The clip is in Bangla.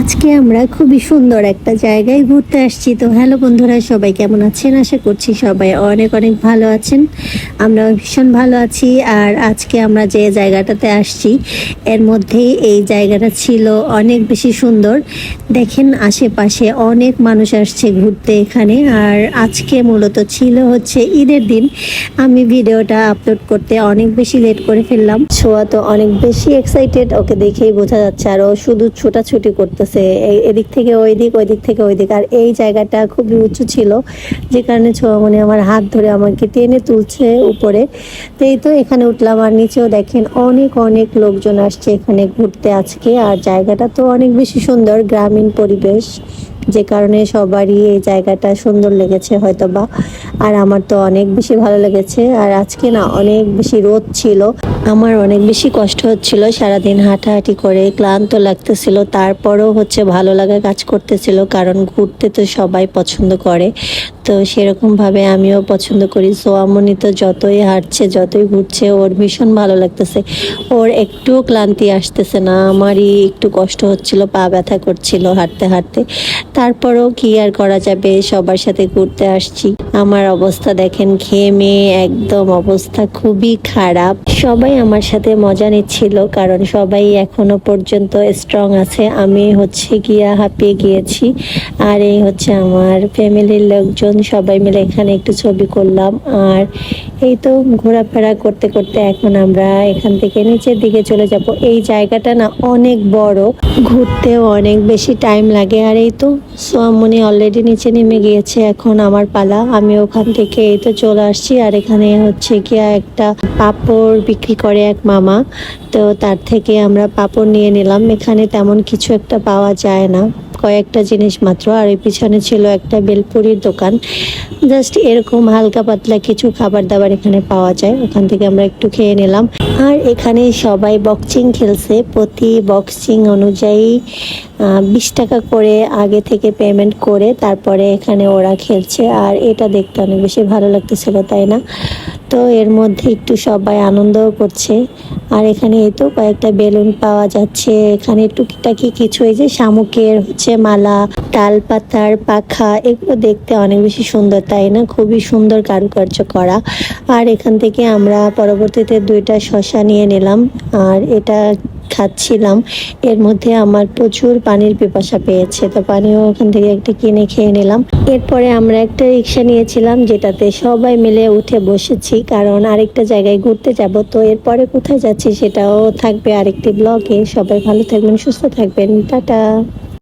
আজকে আমরা খুবই সুন্দর একটা জায়গায় ঘুরতে আসছি। তো হ্যালো বন্ধুরা, সবাই কেমন আছেন? আশা করছি সবাই অনেক অনেক ভালো আছেন। আমরা ভীষণ ভালো আছি। আর আজকে আমরা যে জায়গাটাতে আসছি, এর মধ্যেই এই জায়গাটা ছিল অনেক বেশি সুন্দর। দেখেন আশেপাশে অনেক মানুষ আসছে ঘুরতে এখানে। আর আজকে মূলত ছিল হচ্ছে ঈদের দিন। আমি ভিডিওটা আপলোড করতে অনেক বেশি লেট করে ফেললাম। ছোঁয়া তো অনেক বেশি এক্সাইটেড ওকে দেখেই বোঝা যাচ্ছে। আর ও শুধু ছোটাছুটি করতেছে। এই- এদিক থেকে ওই দিক ওই দিক থেকে ওই দিক আর এই জায়গাটা খুবই উঁচু ছিল, যে কারণে ছোয়ামণি আমার হাত ধরে আমাকে টেনে তুলছে উপরে। তো এই তো এখানে উঠলাম, আর নিচেও দেখেন অনেক অনেক লোকজন আসছে এখানে ঘুরতে আজকে। আর জায়গাটা তো অনেক বেশি সুন্দর, গ্রামীণ পরিবেশ। যে কারণে সবারই এই জায়গাটা সুন্দর লেগেছে হয়তো বা আর আমার তো অনেক বেশি ভালো লেগেছে। আর আজকে না অনেক বেশি রোদ ছিল। আমার অনেক বেশি কষ্ট হচ্ছিল। সারাদিন হাঁটাহাঁটি করে ক্লান্ত লাগতেছিল। তারপরও হচ্ছে ভালো লাগা কাজ করতেছিল। কারণ ঘুরতে তো সবাই পছন্দ করে। তো সেরকমভাবে আমিও পছন্দ করি। সো সোয়ামনি তো যতই হাঁটছে, যতই ঘুরছে, ওর ভীষণ ভালো লাগতেছে। ওর একটুও ক্লান্তি আসতেছে না। আমারই একটু কষ্ট হচ্ছিল, পা ব্যথা করছিল হাঁটতে হাঁটতে। তারপরও কি আর করা যাবে? সবার সাথে ঘুরতে আসছি। আমার অবস্থা দেখেন খেয়ে মেয়ে একদম অবস্থা খুবই খারাপ। সবাই আমার সাথে মজা নিচ্ছিল, কারণ সবাই এখনও পর্যন্ত স্ট্রং আছে। আমি হচ্ছে গিয়া হাঁপিয়ে গিয়েছি। আর এই হচ্ছে আমার ফ্যামিলির লোকজন। সবাই মিলে এখানে একটু ছবি করলাম। আর এই তো ঘোরাফেরা করতে করতে এখন আমরা এখান থেকে নিচের দিকে চলে যাব। এই জায়গাটা না অনেক বড়, ঘুরতেও অনেক বেশি টাইম লাগে। আর এই তো সোয়ামনি অলরেডি নিচে নেমে গিয়েছে এখন আমার পালা। আমি ওখান থেকে এই তো চলে আসছি। আর এখানে হচ্ছে গিয়া একটা পাপড় বিক্রি করে এক মামা। তো তার থেকে আমরা পাপড় নিয়ে নিলাম। এখানে তেমন কিছু একটা পাওয়া যায় না। কয়েকটা জিনিস মাত্র, আর এই পিছনে ছিল একটা বেলপুরির দোকান। জাস্ট এরকম হালকা পাতলা কিছু খাবার দাবার এখানে পাওয়া যায়, ওখান থেকে আমরা একটু খেয়ে নিলাম। আর এখানে সবাই বক্সিং খেলছে, প্রতি বক্সিং অনুযায়ী বিশ টাকা করে আগে থেকে পেমেন্ট করে তারপরে এখানে ওরা খেলছে, আর এটা দেখতে অনেক বেশি ভালো লাগতেছিল, তাই না? তো এর মধ্যে একটু সবাই আনন্দও করছে। আর এখানে এই তো কয়েকটা বেলুন পাওয়া যাচ্ছে। এখানে টুকিটাকি কিছু এই যে শামুকের হচ্ছে মালা, তাল পাতার পাখা, এগুলো দেখতে অনেক বেশি সুন্দর, তাই না? খুবই সুন্দর কারুকার্য করা। আর এখান থেকে আমরা পরবর্তীতে দুইটা শশা নিয়ে নিলাম। আর এটা খাচ্ছিলাম। এর মধ্যে আমার প্রচুর পানির পেপাসা পেয়েছে, তো পানিও ওখান থেকে একটা কিনে খেয়ে নিলাম। এরপরে আমরা একটা রিক্সা নিয়েছিলাম, যেটাতে সবাই মিলে উঠে বসেছি, কারণ আরেকটা জায়গায় ঘুরতে যাব। তো এরপরে কোথায় যাচ্ছি সেটাও থাকবে আরেকটি ব্লগে। সবাই ভালো থাকবেন, সুস্থ থাকবেন। টাটা।